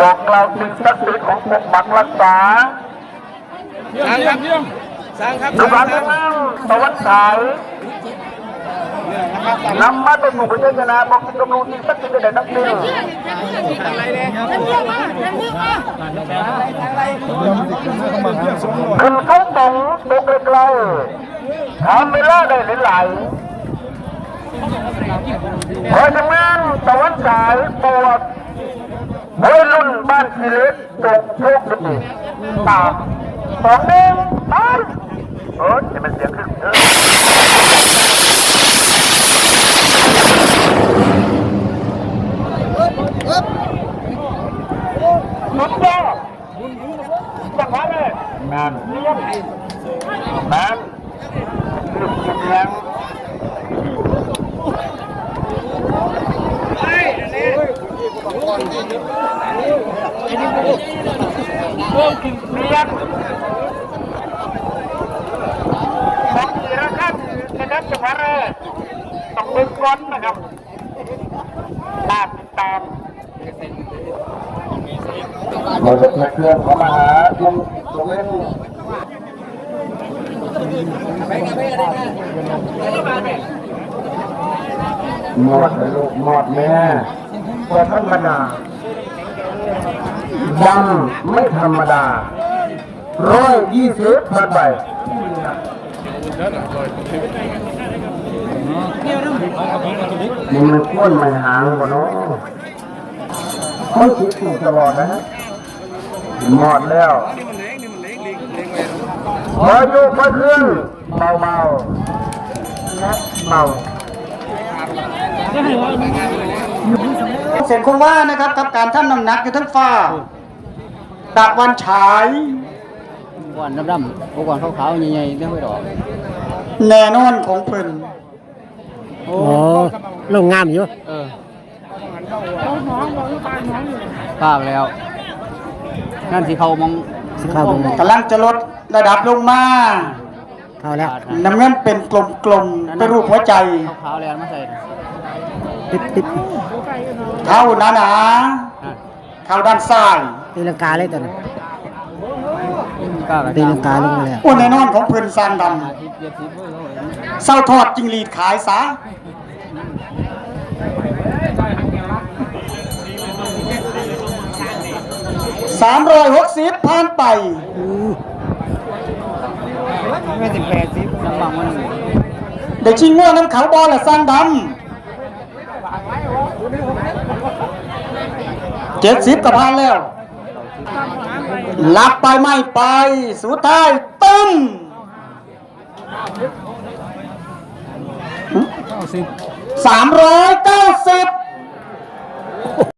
บอกกล่าวถึงศักดิ์ศรีของปกปักรักษาสร้างครับสร้างครับลูกหลานทั้งนั้นตะวันฉายนำมาเป็นหมู่พระเจ้าชนะบอกกำลังที่ศักดิ์ศรีได้นักเรียนอะไรเนี่ยน้ำเลี้ยงมาน้ำเลี้มาขึ้นเขาตรงตกไกลๆทำเวลาได้หลายเพราะฉะนั้นตะวันฉายปวดานกิเลสตกโชคดีสามสองหนึ่งไปเออจะเป็นเสียงขึ้นเออสุดยอจังหวะเลยแมนเลี้ยง แมนลูกเลี้ยงเลี้ยงของทีละขั้นนะครับจังหวะแรต้องดึงก้อนนะครับลาดติดตามเราจะเคลื่อนเข้ามาหาลุงลุงเล่นหมดเลยลูกหมดแม่ก็ธรรมดา ดำไม่ธรรมดาร้อยยี่สิบพันไปนี่มันก้นไม่หางกว่าน้องมันคิดถูกตลอดนะฮะหมดแล้วมาอยู่มาขึ้นเบาเบาๆนะเบา เสียงคนว่านะครับกับการท่ำน้ำหนักอยู่ทั้งฟ้าตากวันฉายก่อนดำๆพวกก่อนขาวๆใหญ่ๆไม่ค่อยดอกแน่นอนของเพิ่นโอ้โอ้ลงงามอยู่เออทราบแล้ว นั่นสิเขามองสิเข้ามองกำลังจะลดระดับลงมา เข้าแล้วน้ำเงินเป็นกลมๆเป็นรูปหัวใจขาวๆแล้วมาใส่ติดติดเท่านั้นนะอะเท่าด้านซ้ายตีลังกาเลยตอนนั้นกล้ากระตีลังกาลงมาแล้วอ้วนแน่นอนของเพิ่นสร้างดอาทิตย์เดียวทิพย์เว้ยเขาเห็นำเศร้าทอดจิงหรีดขายซะสามร้อยหกสิบผ่านไป ไม่สิบแปดสิบน้ำบางมันได้ชิงง่วน้ำเขาบอลละสร้างดำเจ็ดสิบกับพันแล้วรับไปไม่ไป สุดท้ายตึ้มสามร้อยเก้าสิบ